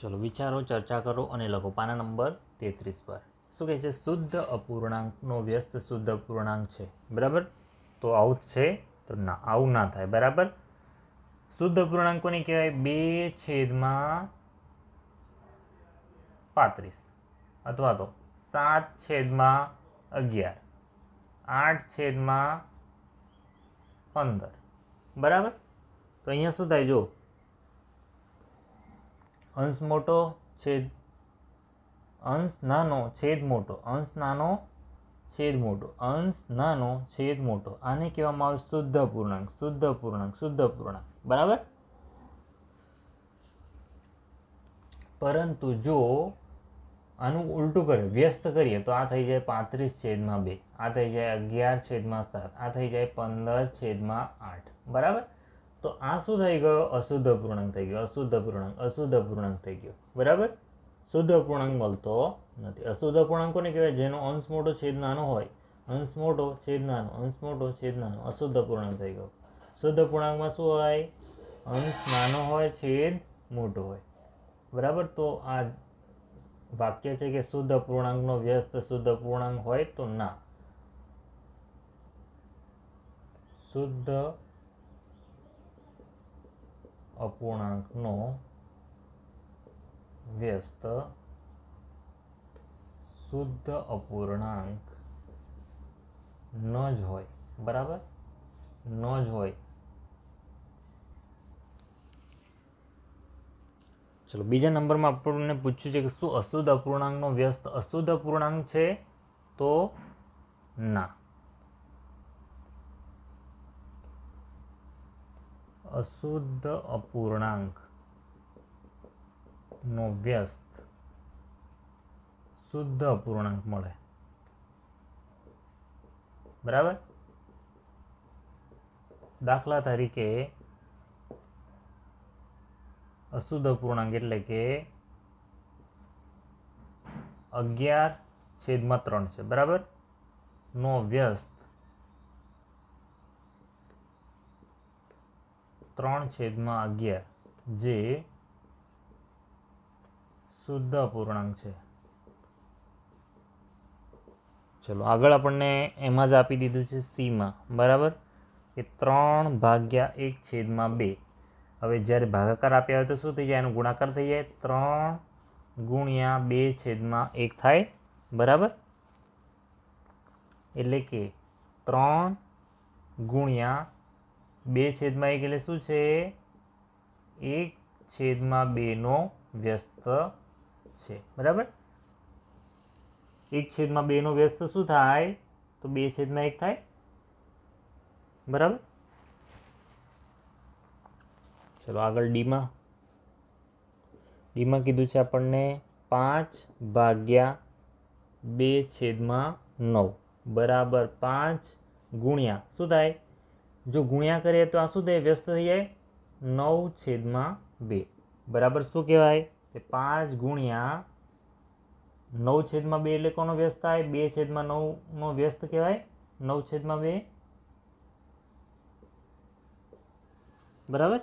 ચલો વિચારો, ચર્ચા કરો અને લખો પાના નંબર તેત્રીસ પર. શું કહે છે? શુદ્ધ અપૂર્ણાંકનો વ્યસ્ત શુદ્ધ અપૂર્ણાંક છે. બરાબર? તો આવું છે. તો ના, આવું ના થાય. બરાબર? શુદ્ધ અપૂર્ણાંક કોને કહેવાય? બે છેદમાં પાંત્રીસ. અથવા તો સાત છેદમાં અગિયાર. આઠ છેદમાં પંદર. બરાબર? તો અહીંયા શું થાય? જો અંશ મોટો છેદ, અંશ નાનો છેદ મોટો, અંશ નાનો છેદ મોટો, અંશ નાનો છેદ મોટો. આને કહેવામાં આવે શુદ્ધ પૂર્ણાંક શુદ્ધ પૂર્ણાંક શુદ્ધ પૂર્ણાંક. બરાબર? પરંતુ જો આનું ઉલટું કરીએ, વ્યસ્ત કરીએ, તો આ થઈ જાય પાંત્રીસ છેદમાં બે, આ થઈ જાય અગિયાર છેદમાં સાત, આ થઈ જાય પંદર છેદમાં આઠ. બરાબર? તો આ શું થઈ ગયો? અશુદ્ધ અપૂર્ણાંક થઈ ગયો. અશુદ્ધ અપૂર્ણાંક અશુદ્ધ અપૂર્ણાંક થઈ ગયો. બરાબર? શુદ્ધ અપૂર્ણાંક મળતો નથી. અશુદ્ધ અપૂર્ણાંક કોને કહેવાય? જેનો અંશ મોટો છેદ નાનો હોય. અંશ મોટો છેદ નાનો, અંશ મોટો છેદ નાનો. અશુદ્ધ અપૂર્ણાંક થઈ ગયો. શુદ્ધ અપૂર્ણાંકમાં શું હોય? અંશ નાનો હોય, છેદ મોટો હોય. બરાબર? તો આ વાક્ય છે કે શુદ્ધ અપૂર્ણાંકનો વ્યસ્ત શુદ્ધ અપૂર્ણાંક હોય તો ના. શુદ્ધ અપૂર્ણાંકનો વ્યસ્ત શુદ્ધ અપૂર્ણાંક ન જ હોય. બરાબર? ન જ હોય. ચલો, બીજા નંબરમાં આપણને પૂછ્યું છે કે શું અશુદ્ધ અપૂર્ણાંકનો વ્યસ્ત અશુદ્ધ અપૂર્ણાંક છે? તો ના. અશુદ્ધ અપૂર્ણાંક નો વ્યસ્ત શુદ્ધ અપૂર્ણાંક મળે. બરાબર? દાખલા તરીકે અશુદ્ધ અપૂર્ણાંક એટલે કે અગિયાર છેદમાં ત્રણ છે. બરાબર? નો વ્યસ્ત ત્રણ છેદમાં અગિયાર, જે શુદ્ધ અપૂર્ણાંક છે. ચલો, આગળ આપણને એમાં જ આપી દીધું છે સીમાં, બરાબર? કે ત્રણ ભાગ્યા એક છેદમાં બે. હવે જ્યારે ભાગાકાર આપ્યા હોય તો શું થઈ જાય? એનો ગુણાકાર થઈ જાય. ત્રણ ગુણ્યા બે છેદમાં એક થાય, બરાબર? એટલે કે ત્રણ ગુણ્યા બે છેદમાં એક એટલે શું છે? એક છેદમાં બેનો વ્યસ્ત છે. બરાબર? એક છેદમાં બેનો વ્યસ્ત શું થાય? તો બે છેદમાં એક થાય. બરાબર? ચલો આગળ ડીમાં ડીમાં કીધું છે આપણને પાંચ ભાગ્યા બે છેદમાં નવ. બરાબર પાંચ ગુણ્યા. શું થાય? જો ગુણ્યા કરીએ તો આ શું થાય? વ્યસ્ત થઈ જાય. નવ છેદમાં બે. બરાબર શું કહેવાય? કે પાંચ ગુણ્યા નવ છેદમાં બે એટલે કોનો વ્યસ્ત થાય? બે છેદમાં નવનો વ્યસ્ત કહેવાય. નવ છેદમાં બે. બરાબર?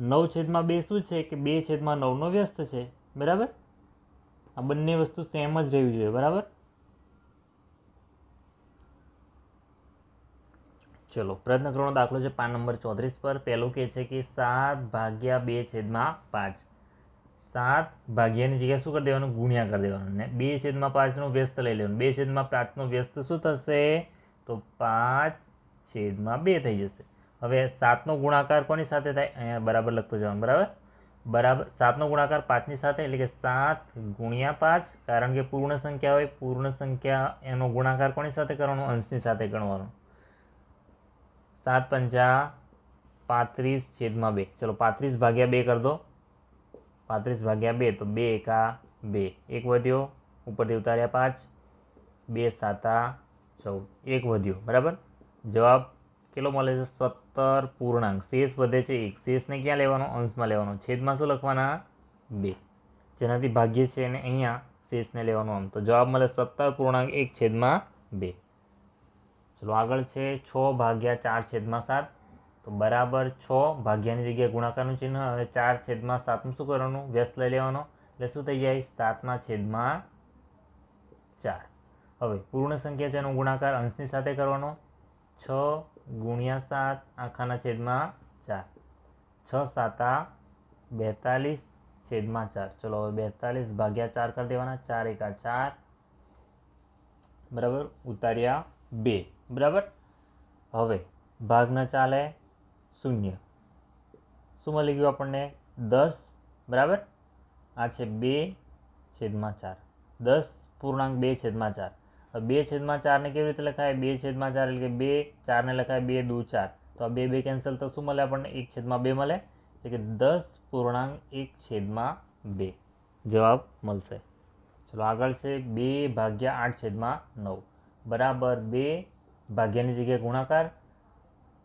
નવ છેદમાં બે શું છે? કે બે છેદમાં નવનો વ્યસ્ત છે. બરાબર? આ બંને વસ્તુ સેમ જ રહેવી જોઈએ. બરાબર? ચલો, પ્રયત્ન કરવાનો દાખલો છે પાન નંબર ચોત્રીસ પર. પહેલું કહે છે કે સાત ભાગ્યા બે છેદમાં પાંચ. સાત ભાગ્યાની જગ્યાએ શું કરી દેવાનું? ગુણ્યા કરી દેવાનું. ને બે છેદમાં પાંચનો વ્યસ્ત લઈ લેવાનું. બે છેદમાં પાંચનો વ્યસ્ત શું થશે? તો પાંચ છેદમાં બે થઈ જશે. હવે સાતનો ગુણાકાર કોની સાથે થાય? અહીંયા બરાબર લખતો જવાનું, બરાબર? બરાબર. સાતનો ગુણાકાર પાંચની સાથે, એટલે કે સાત ગુણ્યા પાંચ, કારણ કે પૂર્ણ સંખ્યા હોય, પૂર્ણ સંખ્યા એનો ગુણાકાર કોની સાથે કરવાનો? અંશની સાથે ગણવાનો. સાત પંચા પાંત્રીસ છેદમાં બે. ચલો પાંત્રીસ ભાગ્યા બે કરી પાંત્રીસ ભાગ્યા બે તો બે એકા બે. એક વધ્યો, ઉપરથી ઉતાર્યા પાંચ. બે સાતા ચૌદ. એક વધ્યો. બરાબર? જવાબ કેટલો મળે છે? સત્તર પૂર્ણાંક. શેષ વધે છે એક. શેષને ક્યાં લેવાનો? અંશમાં લેવાનો. છેદમાં શું લખવાના? બે. જેનાથી ભાગ્ય છે અને અહીંયા શેષને લેવાનો અંશ તો જવાબ મળે સત્તર પૂર્ણાંક એક છેદમાં બે. ચલો આગળ છે છ ભાગ્યા ચાર છેદમાં સાત. તો બરાબર છ ભાગ્યાની જગ્યાએ ગુણાકારનું ચિહ્ન. હવે ચાર છેદમાં સાતનું શું કરવાનું? વ્યસ્ત લઈ લેવાનો. એટલે શું થઈ જાય? સાતના છેદમાં ચાર. હવે પૂર્ણ સંખ્યા છે એનો ગુણાકાર અંશની સાથે કરવાનો. છ ગુણ્યા સાત આખાના છેદમાં ચાર. છ સાતા બેતાલીસ છેદમાં ચાર. ચલો હવે બેતાલીસ ભાગ્યા ચાર કરી દેવાના. ચાર એકા ચાર. બરાબર? ઉતાર્યા બે. બરાબર? હવે ભાગ ન ચાલે શૂન્ય. શું મળી ગયું આપણને? દસ. બરાબર? આ છે બે છેદમાં ચાર. દસ પૂર્ણાંક બે છેદમાં ચાર. બે છેદમાં ચારને કેવી રીતે લખાય? બે છેદમાં ચાર એટલે કે બે ચારને લખાય બે દુ ચાર. તો આ બે બે કેન્સલ તો શું મળે આપણને? એક છેદમાં બે મળે. એટલે કે દસ પૂર્ણાંક એક છેદમાં બે. જવાબ મળશે. ચલો આગળ છે બે ભાગ્યા આઠ છેદમાં નવ. બરાબર બે ભાગ્યાની જગ્યાએ ગુણાકાર.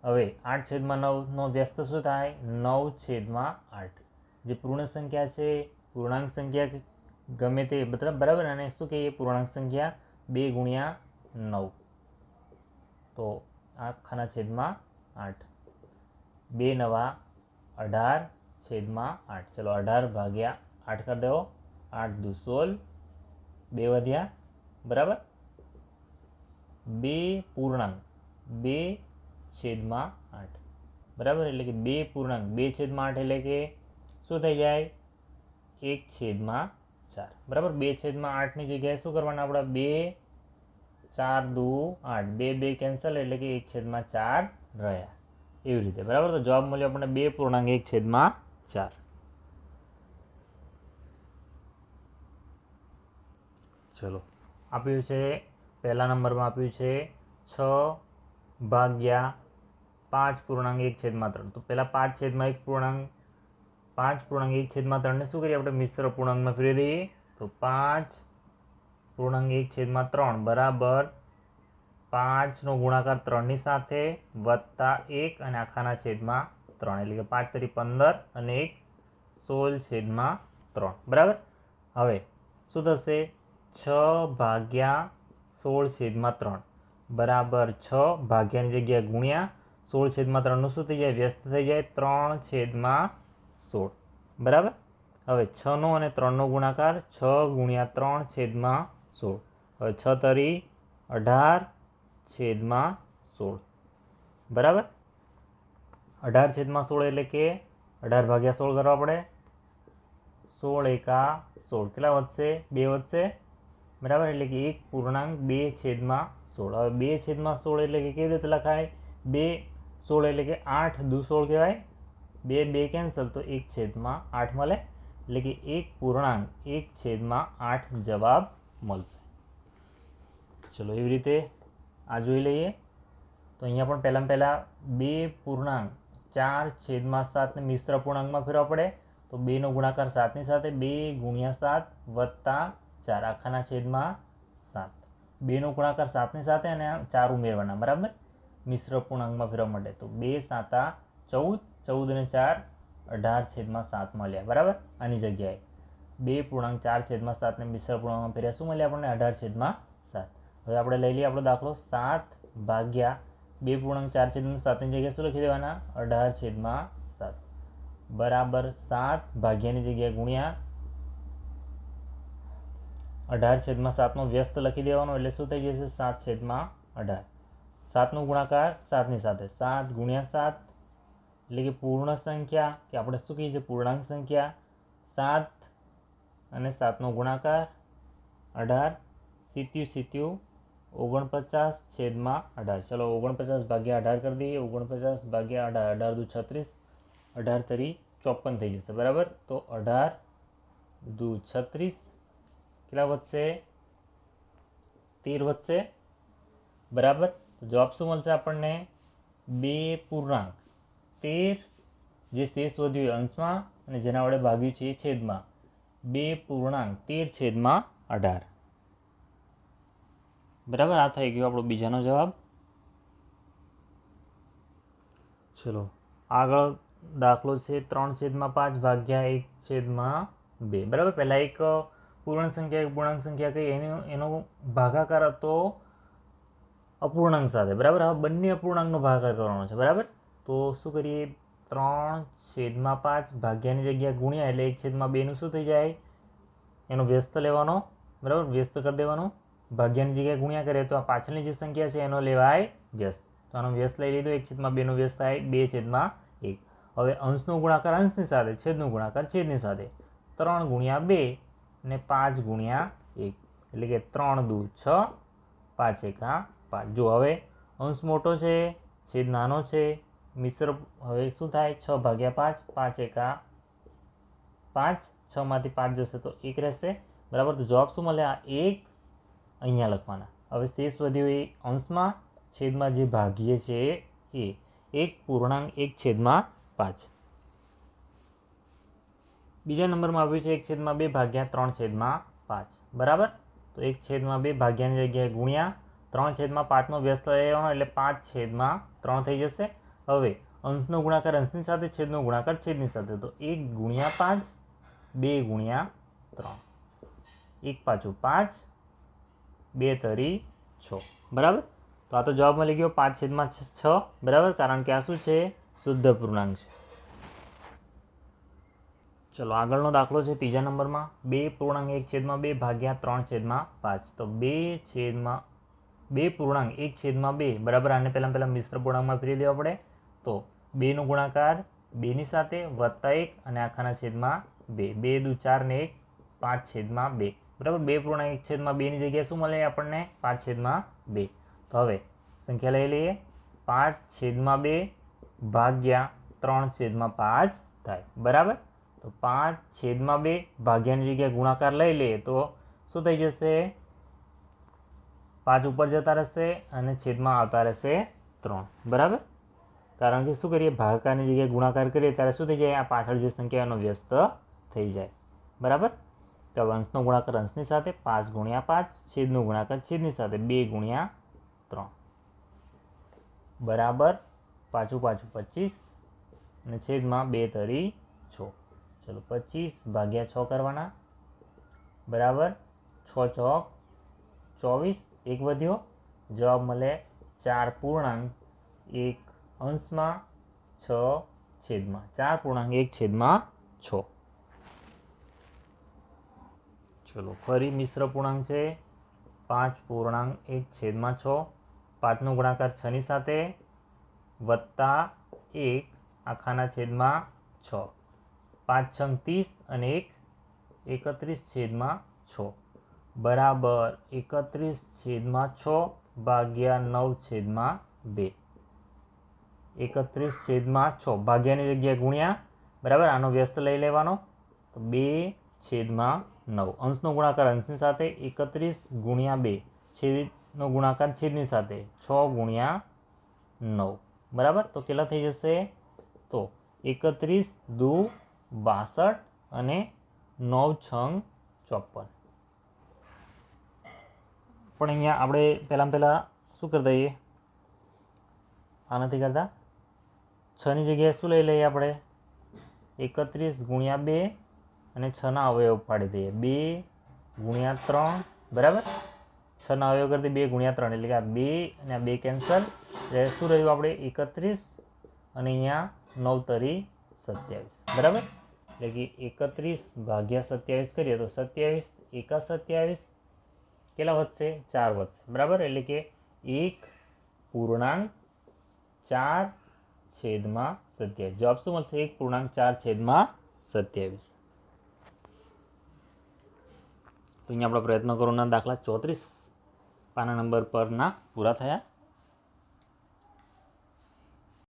હવે આઠ છેદમાં નવનો વ્યસ્ત શું થાય? નવ છેદમાં આઠ. જે પૂર્ણ સંખ્યા છે, પૂર્ણાંક સંખ્યા ગમે તે, મતલબ બરાબર અને શું કહીએ? પૂર્ણાંક સંખ્યા બે ગુણ્યા નવ. તો આખાના છેદમાં આઠ. બે નવા અઢાર છેદમાં આઠ. ચલો અઢાર ભાગ્યા આઠ કરી દો. આઠ દુ સોળ બે વધ્યા. બરાબર? બે પૂર્ણાંક, બે છેદમાં આઠ. બરાબર? એટલે કે બે પૂર્ણાંક, બે છેદમાં આઠ એટલે કે શું થઈ જાય? એક છેદમાં ચાર. બરાબર? બે છેદમાં આઠની જગ્યાએ શું કરવાના આપણે? બે, ચાર, દુ, આઠ. બે બે કેન્સલ એટલે કે એક છેદમાં ચાર રહ્યા. એવી રીતે. બરાબર? તો જવાબ મળ્યો આપણને બે પૂર્ણાંક, એક છેદમાં ચાર. ચલો. આપ્યું છે પહેલા નંબરમાં આપ્યું છે છ ભાગ્યા પાંચ પૂર્ણાંક એક છેદમાં ત્રણ. તો પહેલાં પાંચ છેદમાં એક પૂર્ણાંક, પાંચ પૂર્ણાંક એક છેદમાં ત્રણને શું કરીએ આપણે મિશ્ર પૂર્ણાંકમાં ફેરવી દઈએ? તો પાંચ પૂર્ણાંક એક છેદમાં ત્રણ બરાબર પાંચનો ગુણાકાર ત્રણની સાથે વત્તા એક અને આખાના છેદમાં ત્રણ. એટલે કે પાંચ તરી પંદર અને એક સોળ છેદમાં ત્રણ. બરાબર? હવે શું થશે? છ ભાગ્યા સોળ છેદમાં ત્રણ. બરાબર છ ભાગ્યાની જગ્યાએ ગુણ્યા સોળ છેદમાં ત્રણનું શું થઈ જાય? વ્યસ્ત થઈ જાય. ત્રણ છેદમાં સોળ. બરાબર? હવે છનો અને ત્રણનો ગુણાકાર છ ગુણ્યા ત્રણ છેદમાં સોળ. હવે છ તરી અઢાર છેદમાં સોળ. બરાબર? અઢાર છેદમાં સોળ એટલે કે અઢાર ભાગ્યા સોળ કરવા પડે. સોળ એકા સોળ. કેટલા વધશે? બે વધશે? બરાબર? એટલે કે એક પૂર્ણાંક બે છેદમાં સોળ. હવે બે છેદમાં સોળ એટલે કે કેવી રીતે લખાય? બે સોળ એટલે કે આઠ દુ સોળ કહેવાય. બે બે કેન્સલ તો એક છેદમાં આઠ મળે. એટલે કે એક પૂર્ણાંક એક છેદમાં આઠ જવાબ મળશે. ચલો, એવી રીતે આ જોઈ લઈએ. તો અહીંયા પણ પહેલાં પહેલાં બે પૂર્ણાંક ચાર છેદમાં સાતને મિશ્ર પૂર્ણાંકમાં ફેરવા પડે. તો બેનો ગુણાકાર સાતની સાથે બે ગુણ્યા સાત વત્તા ચાર આખાના છેદમાં સાત. બેનો ગુણાકાર સાતની સાથે અને ચાર ઉમેરવાના, બરાબર? મિશ્ર પૂર્ણાંકમાં ફેરવા માટે તો બે સાતા ચૌદ ચૌદ અને ચાર અઢાર છેદમાં સાત મળ્યા, બરાબર? આની જગ્યાએ. બે પૂર્ણાંક ચાર છેદમાં સાતને મિશ્ર પૂર્ણાંકમાં ફેર્યા, શું મળ્યા આપણને? અઢાર છેદમાં સાત. હવે આપણે લઈ લઈએ આપણો દાખલો. સાત ભાગ્યા બે પૂર્ણાંક ચાર છેદમાં સાતની જગ્યાએ શું લખી દેવાના? અઢાર છેદમાં સાત. બરાબર સાત ભાગ્યાની જગ્યાએ ગુણ્યા અઢાર છેદમાં સાતનો વ્યસ્ત લખી દેવાનો એટલે શું થઈ જશે? સાત છેદમાં અઢાર. સાતનો ગુણાકાર સાતની સાથે. સાત ગુણ્યા સાત એટલે કે પૂર્ણ સંખ્યા, કે આપણે શું કહીએ છીએ? પૂર્ણાંક સંખ્યા. સાત અને સાતનો ગુણાકાર અઢાર. સિત્યુ સીત્યુ ઓગણપચાસ છેદમાં અઢાર. ચલો, ઓગણપચાસ ભાગ્યા અઢાર કરી દઈએ. ઓગણપચાસ ભાગ્યા અઢાર. અઢાર દુ છત્રીસ. અઢાર તરી ચોપન થઈ જશે. બરાબર? તો અઢાર દુ છત્રીસ કેટલા વધશે તેર વધશે બરાબર જવાબ શું મળશે આપણને બે પૂર્ણાંક તેર જે શેષ વધ્યું એ અંશમાં અને જેના વડે ભાગ્યું છે એ છેદમાં બે પૂર્ણાંક તેર છેદમાં અઢાર બરાબર આ થઈ ગયો આપણો બીજાનો જવાબ ચલો આગળ દાખલો છે ત્રણ છેદમાં પાંચ ભાગ્યા એક છેદમાં બે. બરાબર? પહેલાં એક પૂર્ણ સંખ્યા એક, પૂર્ણાંક સંખ્યા કઈ, એનો એનો ભાગાકાર હતો અપૂર્ણાંક સાથે, બરાબર? હવે બંને અપૂર્ણાંકનો ભાગાકાર કરવાનો છે, બરાબર? તો શું કરીએ? ત્રણ છેદમાં પાંચ ભાગ્યાની જગ્યા ગુણ્યા, એટલે એક છેદમાં બેનું શું થઈ જાય? એનો વ્યસ્ત લેવાનો, બરાબર? વ્યસ્ત કરી દેવાનો. ભાગ્યાની જગ્યાએ ગુણ્યા કરીએ તો આ પાછળની જે સંખ્યા છે, એનો લેવાય વ્યસ્ત. તો આનો વ્યસ્ત લઈ લીધો, એક છેદમાં બેનો વ્યસ્ત થાય, બે છેદમાં એક. હવે અંશનો ગુણાકાર અંશની સાથે, છેદનો ગુણાકાર છેદની સાથે. ત્રણ ગુણ્યા બે ને પાંચ ગુણ્યા એક. એટલે કે ત્રણ દૂ છ, પાંચ એકા પાંચ. જો હવે અંશ મોટો છે, છેદ નાનો છે, મિશ્ર હવે શું થાય? છ ભાગ્યા પાંચ પાંચ એકા પાંચ છમાંથી પાંચ જશે તો એક રહેશે. બરાબર? તો જવાબ શું મળે? આ એક અહીંયા લખવાના. હવે શેષ વધ્યો એ અંશમાં, છેદમાં જે ભાગીએ છે એ એક, પૂર્ણાંક એક, છેદમાં પાંચ. બીજા નંબરમાં આવ્યું છે એક છેદમાં બે ભાગ્યા ત્રણ છેદમાં પાંચ. બરાબર? તો એક છેદમાં બે ભાગ્યાની જગ્યાએ ગુણ્યા ત્રણ છેદમાં પાંચનો વ્યસ્ત લેવાનો એટલે પાંચ છેદમાં ત્રણ થઈ જશે. હવે અંશનો ગુણાકાર અંશની સાથે, છેદનો ગુણાકાર છેદની સાથે. તો એક ગુણ્યા પાંચ, બે ગુણ્યા ત્રણ. એક પાછું પાંચ, બે તરી છ. બરાબર? તો આ તો જવાબ મળી ગયો પાંચ છેદમાં છ. બરાબર? કારણ કે આ શું છે? શુદ્ધ પૂર્ણાંક છે. ચલો, આગળનો દાખલો છે ત્રીજા નંબરમાં. બે પૂર્ણાંક એક છેદમાં બે ભાગ્યા ત્રણ છેદમાં પાંચ. તો બે છેદમાં, બે પૂર્ણાંક એક છેદમાં બે. બરાબર? આને પહેલાં પહેલાં મિશ્ર પૂર્ણાંકમાં ફેરી દેવા પડે. તો બેનો ગુણાકાર બેની સાથે વત્તા એક અને આખાના છેદમાં બે. બે દુ ચાર ને એક, પાંચ છેદમાં બે. બરાબર? બે પૂર્ણાંક એક છેદમાં બેની જગ્યાએ શું મળે આપણને? પાંચ છેદમાં બે. તો હવે સંખ્યા લઈ લઈએ. પાંચ છેદમાં બે ભાગ્યા ત્રણ છેદમાં પાંચ થાય. બરાબર? તો પાંચ છેદમાં બે ભાગ્યાની જગ્યાએ ગુણાકાર લઈ લઈએ તો શું થઈ જશે? પાંચ ઉપર જતા રહેશે અને છેદમાં આવતા રહેશે ત્રણ. બરાબર? કારણ કે શું કરીએ? ભાગાકારની જગ્યાએ ગુણાકાર કરીએ ત્યારે શું થઈ જાય? આ પાછળ જે સંખ્યાનો વ્યસ્ત થઈ જાય. બરાબર? તો અંશનો ગુણાકાર અંશની સાથે પાંચ ગુણ્યા પાંચ, છેદનો ગુણાકાર છેદની સાથે બે ગુણ્યા ત્રણ. બરાબર? પાછું પાછું પચીસ અને છેદમાં બે તરી છ. ચલો પચીસ ભાગ્યા છ કરવાના. બરાબર? છ ચોક, ચોવીસ, એક વધ્યો. જવાબ મળે ચાર પૂર્ણાંક એક અંશમાં, છ છેદમાં. ચાર પૂર્ણાંક એક છેદમાં છ. ચલો ફરી મિશ્ર પૂર્ણાંક છે. પાંચ પૂર્ણાંક એક છેદમાં છ. પાંચનો ગુણાકાર છની સાથે વત્તા એક આખાના છેદમાં છ. પાંચ છંગ ત્રીસ અને એક એકત્રીસ છેદમાં છ. બરાબર એકત્રીસ છેદમાં છ ભાગ્યા નવ છેદમાં બે. એકત્રીસ છેદમાં છ ભાગ્યાની જગ્યાએ ગુણ્યા, બરાબર? આનો વ્યસ્ત લઈ લેવાનો. તો બે છેદમાં નવ. અંશનો ગુણાકાર અંશની સાથે એકત્રીસ ગુણ્યા બે. છેદનો ગુણાકાર છેદની સાથે છ ગુણ્યા નવ. બરાબર? તો કેટલા થઈ જશે? તો એકત્રીસ દુ બાસઠ અને નવ છંગ ચોપન. પણ અહીંયા આપણે પહેલાં પહેલાં શું કરી દઈએ? આ નથી કરતા? છની જગ્યાએ શું લઈ લઈએ આપણે? એકત્રીસ ગુણ્યા બે અને છના અવયવ પાડી દઈએ. બે ગુણ્યા ત્રણ, બરાબર? છના અવયવ કરી બે ગુણ્યા ત્રણ. એટલે કે આ બે અને આ બે કેન્સલ એટલે શું રહ્યું આપણે? એકત્રીસ અને અહીંયા નવ તરી સત્યાવીસ. બરાબર? એટલે કે એકત્રીસ ભાગ્યા સત્યાવીસ કરીએ તો સત્યાવીસ એકા સત્યાવીસ કેટલા વધશે? ચાર વધશે. બરાબર? એટલે કે એક પૂર્ણાંક ચાર છેદમાં સત્યાવીસ. જવાબ શું મળશે? એક પૂર્ણાંક ચાર છેદમાં સત્યાવીસ. તો અહીંયા આપણો પ્રયત્ન કરોના દાખલા ચોત્રીસ. પાના નંબર પરના પૂરા થયા.